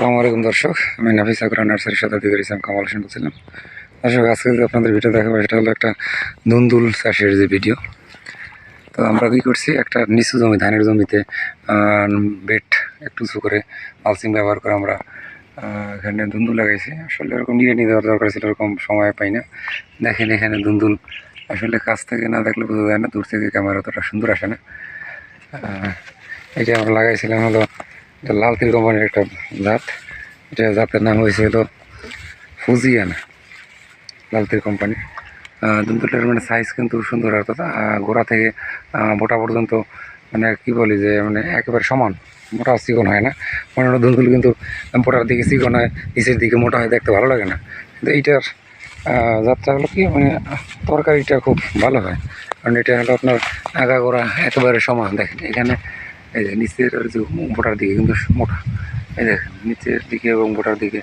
আসসালামু আলাইকুম দর্শক, আমি নাফিস আকরা নার্সারির সাথে দিকে ইসলাম কামাল হোসেন বলছিলাম। দর্শক, আজকে যে আপনাদের ভিডিও দেখাবো, সেটা হলো একটা দুন্দুল চাষের যে ভিডিও। তো আমরা কী করছি, একটা নিচু জমি, ধানের জমিতে বেড একটু উঁচু করে মালসিং ব্যবহার করে আমরা এখানে দুন্দুল লাগাইছি। আসলে এরকম নিয়ে নিয়ে দেওয়ার দরকার ছিল, এরকম সময় পাই না। দেখেন এখানে দুন্দুল আসলে কাছ থেকে না দেখলে বোঝা যায় না, দূর থেকে ক্যামেরা অতটা সুন্দর আসে না। এটা আমরা লাগাইছিলাম হলো এটা লাল তিল কোম্পানির একটা জাত এটা জাতের নাম হয়েছে হলো ফুজিয়ানা, লাল তিল কোম্পানি। দুটোটার মানে সাইজ কিন্তু সুন্দর আর গোড়া থেকে মোটা পর্যন্ত মানে কি বলি যে মানে একেবারে সমান, মোটা চিকন হয় না। মানে ধুন্দুল কিন্তু মোটার দিকে চিকন হয়, নিচের দিকে মোটা হয়, দেখতে ভালো লাগে না। কিন্তু এইটার জাতটা হলো কি মানে তরকারিটা খুব ভালো হয়। কারণ এটা হলো আপনার আগা গোড়া একেবারে সমান, দেখেন। এখানে এই যে নিচের যে দিকে, কিন্তু মোটা। এই দেখেন নিচের দিকে এবং মোটার দিকে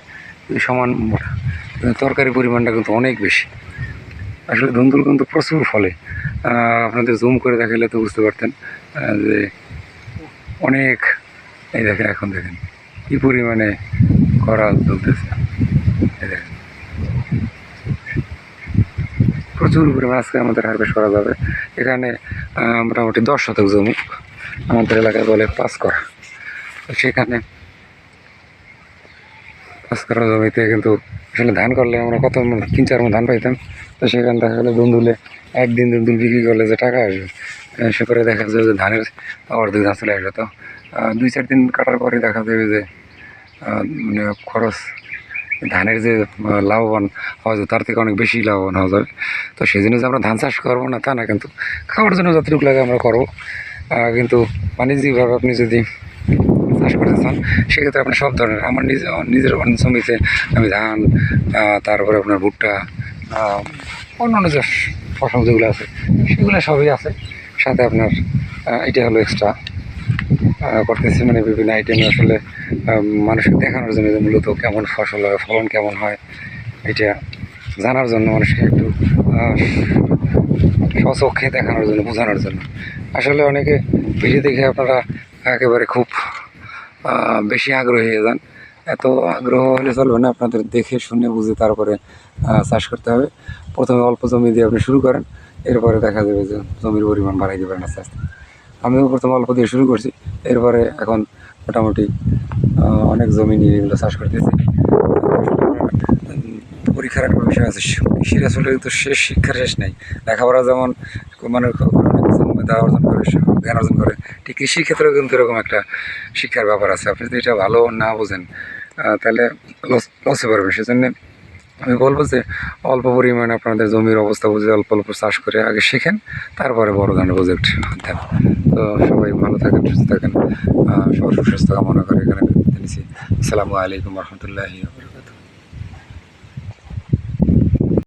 সমান মোটা। তরকারি পরিমাণটা কিন্তু অনেক বেশি। আসলে ধুন্দুল কিন্তু প্রচুর ফলে। আপনাদের জুম করে দেখালে তো বুঝতে পারতেন যে অনেক, এই দেখেন এখন দেখেন কি পরিমাণে করা চলতেছে। এই দেখেন। প্রচুর পরিমাণ আজকে আমাদের হারভেস্ট করা যাবে। এখানে মোটামুটি দশ শতক জমি। আমাদের এলাকায় বলে পাস করা। তো সেখানে পাস করা জমিতে কিন্তু আসলে ধান করলে আমরা কত তিন চার মণ ধান পাইতাম। তো সেখানে দেখা গেলো দুন্দুলে একদিন দুন্দুল বিক্রি করলে যে টাকা আসবে সে করে দেখা যাবে যে ধানের অর্ধেক ধান চলে আসবে। তো দুই চার দিন কাটার পরে দেখা যাবে যে মানে খরচ ধানের যে লাভবান হওয়া যায়, তার থেকে অনেক বেশি লাভবান হওয়া যাবে। তো সেই জন্য যে আমরা ধান চাষ করব না তা না, কিন্তু খাওয়ার জন্য যতটুকু লাগে আমরা করব। কিন্তু বাণিজ্যিকভাবে আপনি যদি চাষ করতে চান, সেক্ষেত্রে আপনার সব ধরনের, আমার নিজে, নিজের অন্য জমিতে আমি ধান তারপরে আপনার ভুট্টা অন্যান্য যে ফসল যেগুলো আছে, সেগুলো সবই আছে। সাথে আপনার এটা হলো এক্সট্রা করতেছি মানে বিভিন্ন আইটেম আসলে মানুষকে দেখানোর জন্য যে মূলত কেমন ফসল হয়, ফলন কেমন হয়, এটা জানার জন্য মানুষকে একটু স্বচক্ষে দেখানোর জন্য, বোঝানোর জন্য। আসলে অনেকে ভিডিও দেখে আপনারা একেবারে খুব বেশি আগ্রহী হয়ে যান। এত আগ্রহ হলে চলবে না, আপনাদের দেখে শুনে বুঝে তারপরে চাষ করতে হবে। প্রথমে অল্প জমি দিয়ে আপনি শুরু করেন, এরপরে দেখা যাবে যে জমির পরিমাণ বাড়াই দেবেন আস্তে আস্তে। আমিও প্রথমে অল্প দিয়ে শুরু করছি, এরপরে এখন মোটামুটি অনেক জমি নিয়ে এগুলো চাষ করতেছি। পরীক্ষার একটা বিষয় আছে। কৃষির আসলে কিন্তু শেষ শিক্ষার শেষ নেই। লেখাপড়া যেমন মানে মেধা অর্জন করে জ্ঞান অর্জন করে, ঠিক কৃষির ক্ষেত্রেও কিন্তু এরকম একটা শিক্ষার ব্যাপার আছে। আপনি যদি এটা ভালো না বোঝেন তাহলে লস পারবেন সেজন্য আমি বলব যে, অল্প পরিমাণে আপনাদের জমির অবস্থা বুঝে, অল্প অল্প চাষ করে আগে শেখেন, তারপরে বড় ধরনের প্রজেক্ট দেন। তো সবাই ভালো থাকেন, সুস্থ থাকেন। সবার সুস্বাস্থ্য কামনা করে এখানে বিদায় আসসালামু আলাইকুম রহমতুল্লাহি